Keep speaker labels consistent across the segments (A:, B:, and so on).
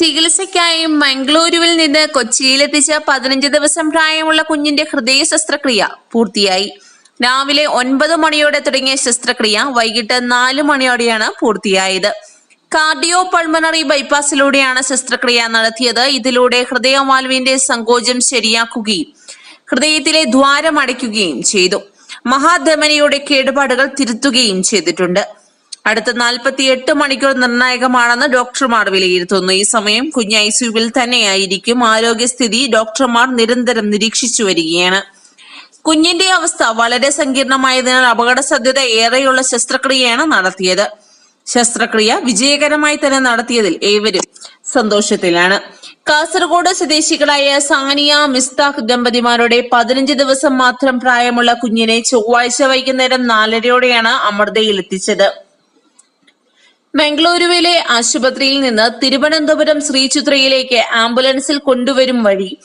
A: ചികിത്സയ്ക്കായി മംഗളൂരുവിൽ നിന്ന് കൊച്ചിയിലെത്തിച്ച പതിനഞ്ച് ദിവസം പ്രായമുള്ള കുഞ്ഞിന്റെ ഹൃദയ ശസ്ത്രക്രിയ പൂർത്തിയായി. രാവിലെ ഒൻപത് മണിയോടെ തുടങ്ങിയ ശസ്ത്രക്രിയ വൈകിട്ട് നാല് മണിയോടെയാണ് പൂർത്തിയായത്. കാർഡിയോ പൾമണറി ബൈപ്പാസിലൂടെയാണ് ശസ്ത്രക്രിയ നടത്തിയത്. ഇതിലൂടെ ഹൃദയവാൽവിന്റെ സങ്കോചം ശരിയാക്കുകയും ഹൃദയത്തിലെ ദ്വാരം അടയ്ക്കുകയും ചെയ്തു. മഹാധമനിയുടെ കേടുപാടുകൾ തിരുത്തുകയും ചെയ്തിട്ടുണ്ട്. അടുത്ത നാൽപ്പത്തി എട്ട് മണിക്കൂർ നിർണായകമാണെന്ന് ഡോക്ടർമാർ വിലയിരുത്തുന്നു. ഈ സമയം കുഞ്ഞ് ഐസിയുവിൽ തന്നെയായിരിക്കും. ആരോഗ്യസ്ഥിതി ഡോക്ടർമാർ നിരന്തരം നിരീക്ഷിച്ചു വരികയാണ്. കുഞ്ഞിന്റെ അവസ്ഥ വളരെ സങ്കീർണമായതിനാൽ അപകട സാധ്യത ഏറെയുള്ള ശസ്ത്രക്രിയയാണ് നടത്തിയത്. ശസ്ത്രക്രിയ വിജയകരമായി തന്നെ നടത്തിയതിൽ ഏവരും സന്തോഷത്തിലാണ്. കാസർഗോഡ് സ്വദേശികളായ സാനിയ മിസ്താഖ് ദമ്പതിമാരുടെ പതിനഞ്ച് ദിവസം മാത്രം പ്രായമുള്ള കുഞ്ഞിനെ ചൊവ്വാഴ്ച വൈകുന്നേരം നാലരയോടെയാണ് അമൃതയിൽ എത്തിച്ചത് മംഗളൂരുവിലെ ആശുപത്രിയിൽ നിന്ന് തിരുവനന്തപുരം ശ്രീചിത്രയിലേക്ക് ആംബുലൻസിൽ കൊണ്ടുവരും വഴി.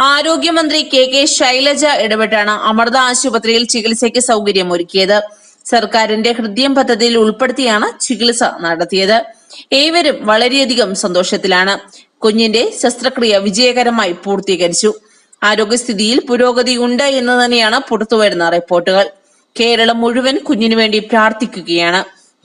A: ആരോഗ്യമന്ത്രി കെ കെ ശൈലജ ഇടപെട്ടാണ് അമൃത ആശുപത്രിയിൽ ചികിത്സയ്ക്ക് സൗകര്യമൊരുക്കിയത്. സർക്കാരിന്റെ ഹൃദയം പദ്ധതിയിൽ ഉൾപ്പെടുത്തിയാണ് ചികിത്സ നടത്തിയത്. ഏവരും വളരെയധികം സന്തോഷത്തിലാണ്. കുഞ്ഞിന്റെ ശസ്ത്രക്രിയ വിജയകരമായി പൂർത്തീകരിച്ചു. ആരോഗ്യസ്ഥിതിയിൽ പുരോഗതി ഉണ്ട് എന്ന് തന്നെയാണ് പുറത്തുവരുന്ന റിപ്പോർട്ടുകൾ. കേരളം മുഴുവൻ കുഞ്ഞിനു വേണ്ടി പ്രാർത്ഥിക്കുകയാണ്.